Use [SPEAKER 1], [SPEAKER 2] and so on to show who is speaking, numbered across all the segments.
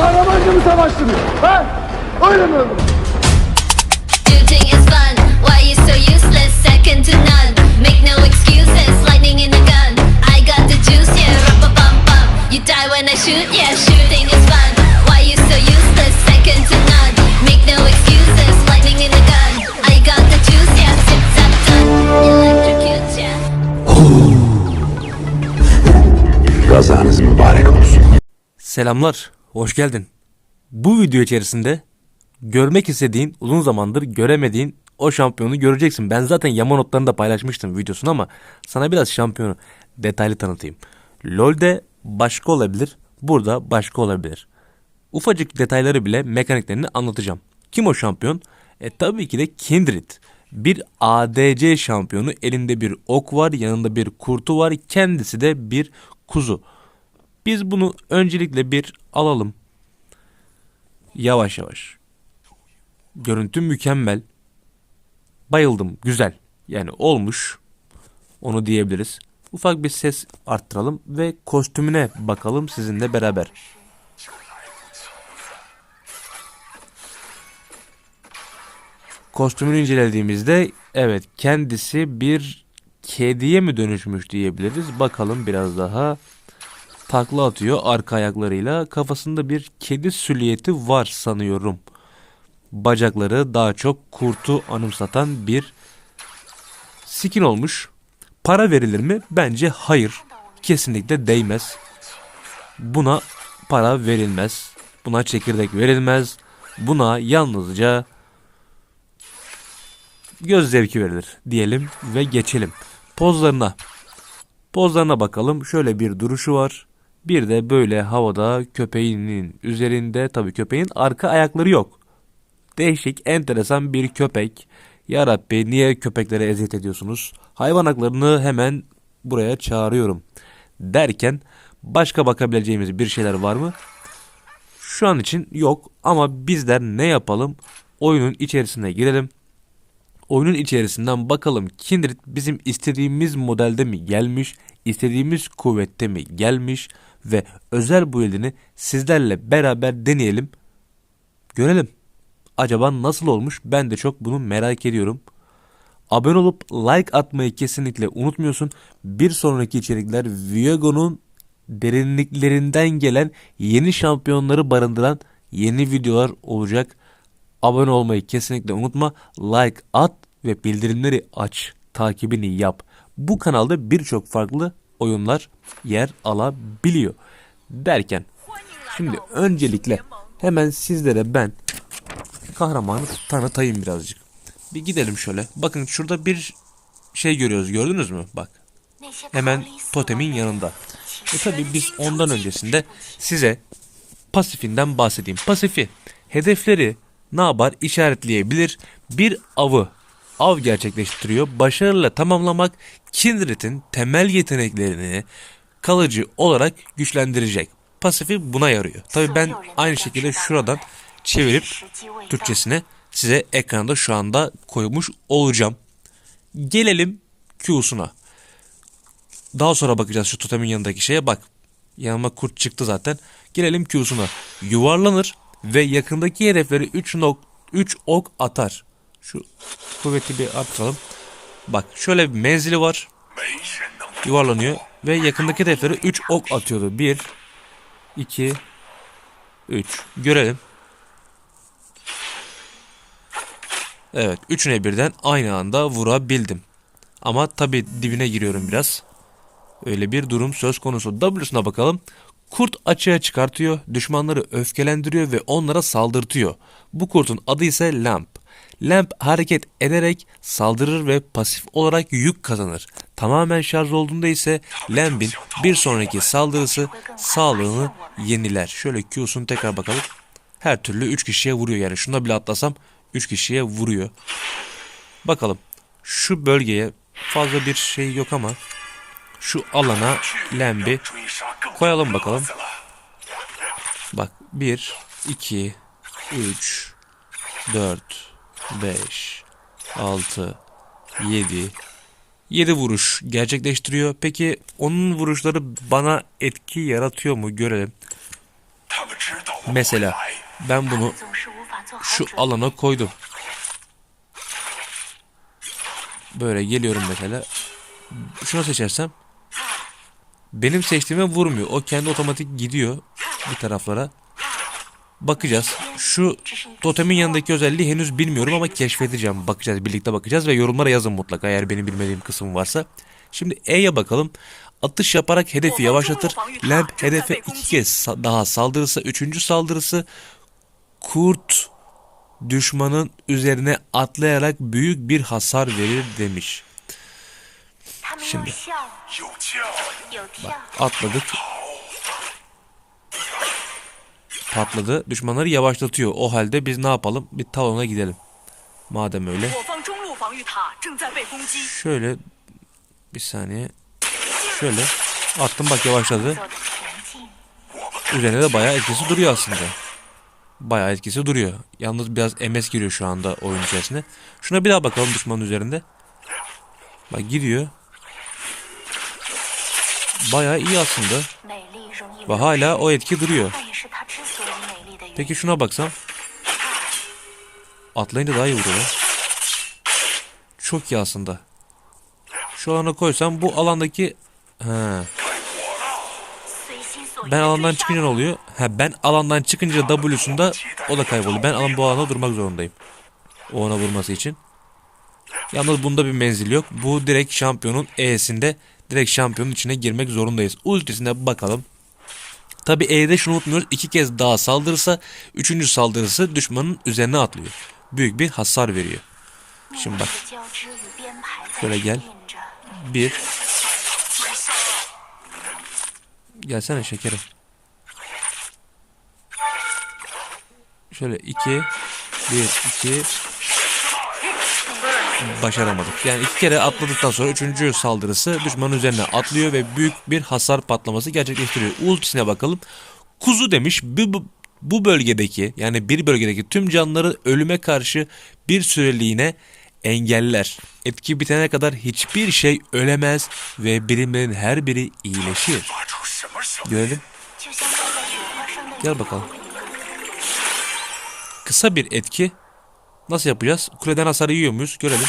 [SPEAKER 1] Kahramanca mı savaştınız? Ha? Öyle mi öldünüz?
[SPEAKER 2] Shooting is fun. Why you so useless? Second to none. Make no excuses. Lightning in the gun. I got the juice, yeah. Rumpa bum bum. You die when I shoot, yeah. Shooting is fun. Why you so useless? Second to none. Make no excuses. Lightning in the gun. I got the juice, yeah. Zip zap done. Electrocute, yeah.
[SPEAKER 3] Gazanız mübarek olsun.
[SPEAKER 4] Selamlar, hoş geldin. Bu video içerisinde görmek istediğin, uzun zamandır göremediğin o şampiyonu göreceksin. Ben zaten yama notlarını da paylaşmıştım videosunu ama sana biraz şampiyonu detaylı tanıtayım. LoL'de başka olabilir, burada başka olabilir. Ufacık detayları bile mekaniklerini anlatacağım. Kim o şampiyon? E tabii ki de Kindred. Bir ADC şampiyonu elinde bir ok var, yanında bir kurtu var, kendisi de bir kuzu. Biz bunu öncelikle bir alalım. Yavaş yavaş. Görüntü mükemmel. Bayıldım. Güzel. Yani olmuş. Onu diyebiliriz. Ufak bir ses arttıralım ve kostümüne bakalım sizinle beraber. Kostümünü incelediğimizde evet kendisi bir kediye mi dönüşmüş diyebiliriz. Bakalım biraz daha takla atıyor arka ayaklarıyla. Kafasında bir kedi süliyeti var sanıyorum. Bacakları daha çok kurtu anımsatan bir skin olmuş. Para verilir mi? Bence hayır. Kesinlikle değmez. Buna para verilmez. Buna çekirdek verilmez. Buna yalnızca göz zevki verilir diyelim ve geçelim. Pozlarına. Pozlarına bakalım. Şöyle bir duruşu var. Bir de böyle havada köpeğinin üzerinde tabii köpeğin arka ayakları yok. Değişik, enteresan bir köpek. Ya Rabbi niye köpeklere eziyet ediyorsunuz? Hayvan haklarını hemen buraya çağırıyorum. Derken başka bakabileceğimiz bir şeyler var mı? Şu an için yok ama bizler ne yapalım? Oyunun içerisine girelim. Oyunun içerisinden bakalım Kindred bizim istediğimiz modelde mi gelmiş, istediğimiz kuvvette mi gelmiş ve özel build'ini sizlerle beraber deneyelim. Görelim. Acaba nasıl olmuş? Ben de çok bunu merak ediyorum. Abone olup like atmayı kesinlikle unutmuyorsun. Bir sonraki içerikler Viego'nun derinliklerinden gelen yeni şampiyonları barındıran yeni videolar olacak. Abone olmayı kesinlikle unutma. Like at ve bildirimleri aç. Takibini yap. Bu kanalda birçok farklı oyunlar yer alabiliyor. Derken şimdi öncelikle hemen sizlere ben kahramanı tanıtayım birazcık. Bir gidelim şöyle. Bakın şurada bir şey görüyoruz. Gördünüz mü? Bak. Hemen totemin yanında. E tabi biz ondan öncesinde size pasifinden bahsedeyim. Pasifi hedefleri ne yapar? İşaretleyebilir. Bir avı av gerçekleştiriyor. Başarıyla tamamlamak Kindred'in temel yeteneklerini kalıcı olarak güçlendirecek. Pasifi buna yarıyor. Tabi ben aynı şekilde şuradan çevirip Türkçesine size ekranda şu anda koymuş olacağım. Gelelim Q'suna. Daha sonra bakacağız şu totemin yanındaki şeye bak. Yanıma kurt çıktı zaten. Gelelim Q'suna. Yuvarlanır ve yakındaki hedefleri 3 nok 3 ok atar. Şu kuvveti bir arttıralım. Bak şöyle bir menzili var. Yuvarlanıyor ve yakındaki hedefleri 3 ok atıyordu. 1 2 3 görelim. Evet üçüne birden aynı anda vurabildim. Ama tabi dibine giriyorum biraz. Öyle bir durum söz konusu. W'suna bakalım. Kurt açığa çıkartıyor, düşmanları öfkelendiriyor ve onlara saldırtıyor. Bu kurtun adı ise Lamp. Lamp hareket ederek saldırır ve pasif olarak yük kazanır. Tamamen şarj olduğunda ise Lamp'in bir sonraki saldırısı sağlığını yeniler. Şöyle Q'sunu tekrar bakalım. Her türlü 3 kişiye vuruyor yani. Şuna bile atlasam 3 kişiye vuruyor. Bakalım. Şu bölgeye fazla bir şey yok ama şu alana Lamb'i koyalım bakalım. Bak 1, 2, 3, 4, 5, 6, 7, 7 vuruş gerçekleştiriyor. Peki onun vuruşları bana etki yaratıyor mu görelim. Mesela ben bunu şu alana koydum. Böyle geliyorum mesela. Şunu seçersem benim seçtiğime vurmuyor. O kendi otomatik gidiyor bir taraflara. Bakacağız. Şu totemin yanındaki özelliği henüz bilmiyorum ama keşfedeceğim. Bakacağız, birlikte bakacağız ve yorumlara yazın mutlaka eğer benim bilmediğim kısım varsa. Şimdi E'ye bakalım. Atış yaparak hedefi yavaşlatır. Lamp hedefe iki kez daha saldırırsa üçüncü saldırısı kurt düşmanın üzerine atlayarak büyük bir hasar verir demiş. Şimdi atladık patladı. Düşmanları yavaşlatıyor. O halde biz ne yapalım? Bir talona gidelim. Madem öyle. Şöyle bir saniye. Şöyle attım bak yavaşladı. Üzerine de bayağı etkisi duruyor aslında. Bayağı etkisi duruyor. Yalnız biraz MS giriyor şu anda oyun içerisinde. Şuna bir daha bakalım düşmanın üzerinde. Bak giriyor. Bayağı iyi aslında. Ve hala o etki duruyor. Peki şuna baksam. Atlayınca daha iyi vuruyor. Çok iyi aslında. Şu alana koysam bu alandaki...
[SPEAKER 5] He.
[SPEAKER 4] Ben alandan çıkınca ne oluyor? Ha ben alandan çıkınca W'sunda o da kayboluyor. Ben alan bu alanda durmak zorundayım. O ona vurması için. Yalnız bunda bir menzil yok. Bu direkt şampiyonun E'sinde direkt şampiyonun içine girmek zorundayız. Ultisine bakalım. Tabi E'de şunu unutmuyoruz. iki kez daha saldırırsa üçüncü saldırısı düşmanın üzerine atlıyor. Büyük bir hasar veriyor. Şimdi bak. Şöyle gel. Bir. Gelsene şekerim. Şöyle iki. Bir, iki, başaramadık. Yani iki kere atladıktan sonra üçüncü saldırısı düşmanın üzerine atlıyor ve büyük bir hasar patlaması gerçekleştiriyor. Ultisine bakalım. Kuzu demiş bu, bu bölgedeki yani bir bölgedeki tüm canlıları ölüme karşı bir süreliğine engeller. Etki bitene kadar hiçbir şey ölemez ve birimlerin her biri iyileşir. Görelim. Gel bakalım. Kısa bir etki Nasıl yapacağız? Kuleden hasarı yiyor muyuz? Görelim.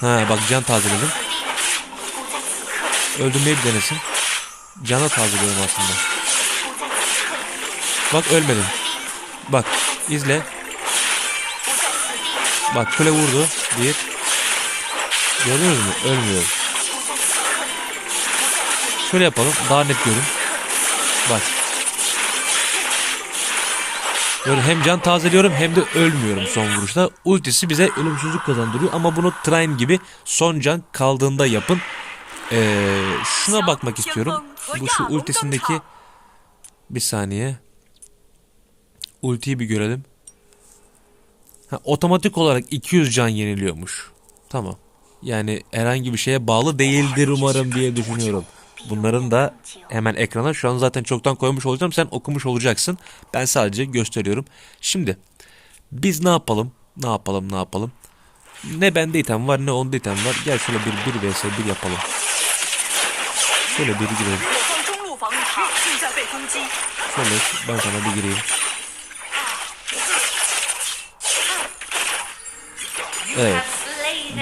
[SPEAKER 4] Ha bak can tazeledim. Öldürmeyi bir denesin. Cana tazeliyorum aslında. Bak ölmedim. Bak izle. Bak kule vurdu. Bir. Gördünüz mü? Ölmüyor. Şöyle yapalım. Daha net görün. Bak. Böyle hem can tazeliyorum hem de ölmüyorum son vuruşta. Ultisi bize ölümsüzlük kazandırıyor ama bunu Trine gibi son can kaldığında yapın. Ee, şuna bakmak istiyorum. Bu şu ultisindeki bir saniye. Ultiyi bir görelim. Ha, otomatik olarak 200 can yeniliyormuş. Tamam. Yani herhangi bir şeye bağlı değildir umarım diye düşünüyorum. Bunların da hemen ekrana şu an zaten çoktan koymuş olacağım. Sen okumuş olacaksın. Ben sadece gösteriyorum. Şimdi biz ne yapalım? Ne yapalım? Ne yapalım? Ne bende item var ne onda item var. Gel şöyle bir 1 vs 1 yapalım. Şöyle bir girelim. Şöyle ben sana bir gireyim. Evet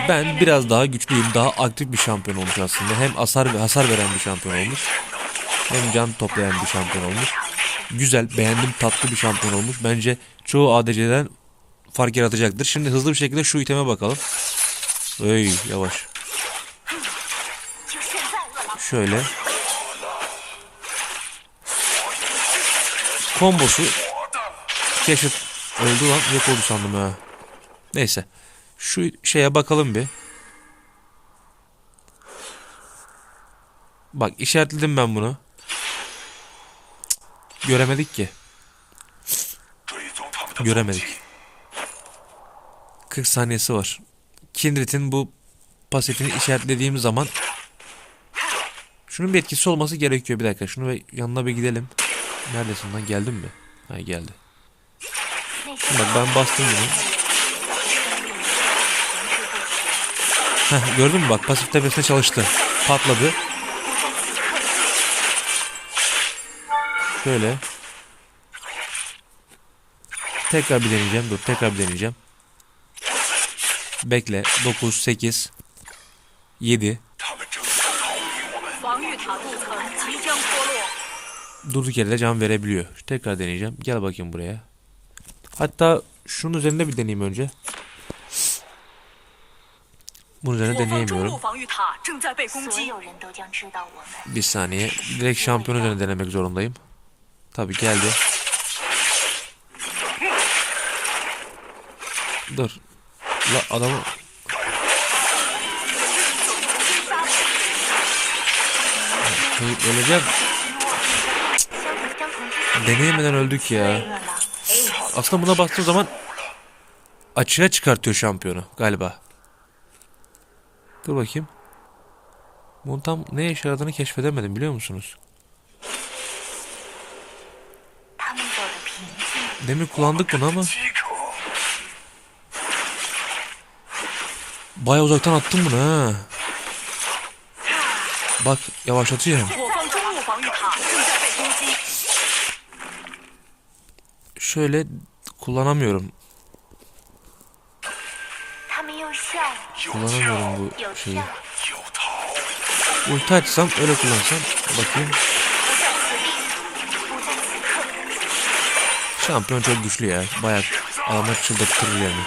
[SPEAKER 4] ben biraz daha güçlüyüm. Daha aktif bir şampiyon olmuş aslında. Hem hasar ve hasar veren bir şampiyon olmuş. Hem can toplayan bir şampiyon olmuş. Güzel, beğendim, tatlı bir şampiyon olmuş. Bence çoğu ADC'den fark yaratacaktır. Şimdi hızlı bir şekilde şu iteme bakalım. Öy yavaş. Şöyle. Kombosu. Keşif öldü lan. Yok oldu sandım ha. Neyse. Şu şeye bakalım bir. Bak işaretledim ben bunu. Göremedik ki. Göremedik. 40 saniyesi var. Kindred'in bu pasifini işaretlediğim zaman şunun bir etkisi olması gerekiyor. Bir dakika şunu bir yanına bir gidelim. Neredesin lan geldin mi? Ha geldi. Bak ben bastım bunu. Heh, gördün mü bak pasif tepesine çalıştı. Patladı. Şöyle. Tekrar bir deneyeceğim. Dur tekrar bir deneyeceğim. Bekle. 9, 8, 7. Durduk yerde can verebiliyor. Tekrar deneyeceğim. Gel bakayım buraya. Hatta şunun üzerinde bir deneyeyim önce. Bunun üzerine deneyemiyorum. Bir saniye. Direkt şampiyon üzerine denemek zorundayım. Tabi geldi. Dur. La adamı...
[SPEAKER 5] Çocuk ölecek.
[SPEAKER 4] Deneyemeden öldük ya. Aslında buna baktığım zaman açığa çıkartıyor şampiyonu galiba. Dur bakayım. Bunun tam ne işe yaradığını keşfedemedim biliyor musunuz? Demir kullandık bunu ama. Baya uzaktan attım bunu ha. Bak
[SPEAKER 6] yavaşlatıyorum.
[SPEAKER 4] Şöyle kullanamıyorum. kullanamıyorum bu şeyi. Ulti açsam öyle kullansam. Bakayım. Şampiyon çok güçlü ya. Bayağı alma çıldırtır yani.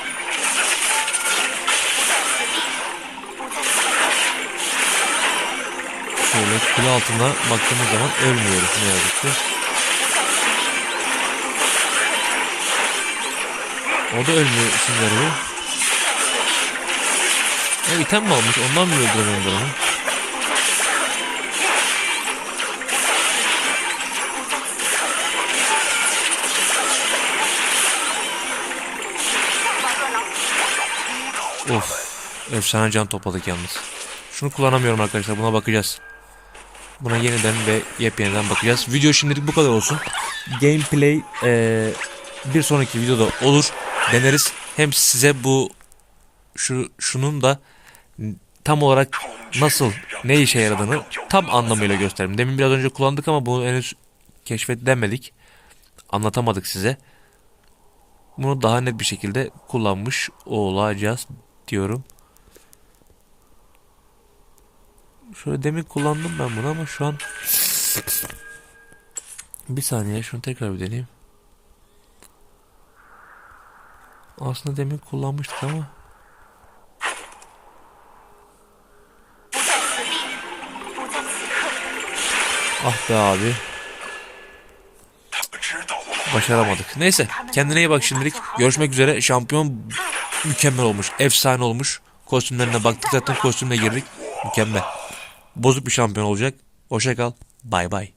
[SPEAKER 4] Şöyle kule altına baktığımız zaman ölmüyoruz ne yazık ki. O da ölmüyor isimleri. O item mi almış? Ondan mı öldüremiyorum ben onu? Of. Efsane can topladık yalnız. Şunu kullanamıyorum arkadaşlar. Buna bakacağız. Buna yeniden ve yepyeniden bakacağız. Video şimdilik bu kadar olsun. Gameplay eee, bir sonraki videoda olur. Deneriz. Hem size bu şu şunun da tam olarak nasıl ne işe yaradığını tam anlamıyla göstereyim. Demin biraz önce kullandık ama bunu henüz keşfedemedik. Anlatamadık size. Bunu daha net bir şekilde kullanmış olacağız diyorum. Şöyle demin kullandım ben bunu ama şu an bir saniye şunu tekrar bir deneyeyim. Aslında demin kullanmıştık ama Ah be abi. Başaramadık. Neyse kendine iyi bak şimdilik. Görüşmek üzere. Şampiyon mükemmel olmuş. Efsane olmuş. Kostümlerine baktık zaten kostümle girdik. Mükemmel. Bozuk bir şampiyon olacak. Hoşça kal. Bay bay.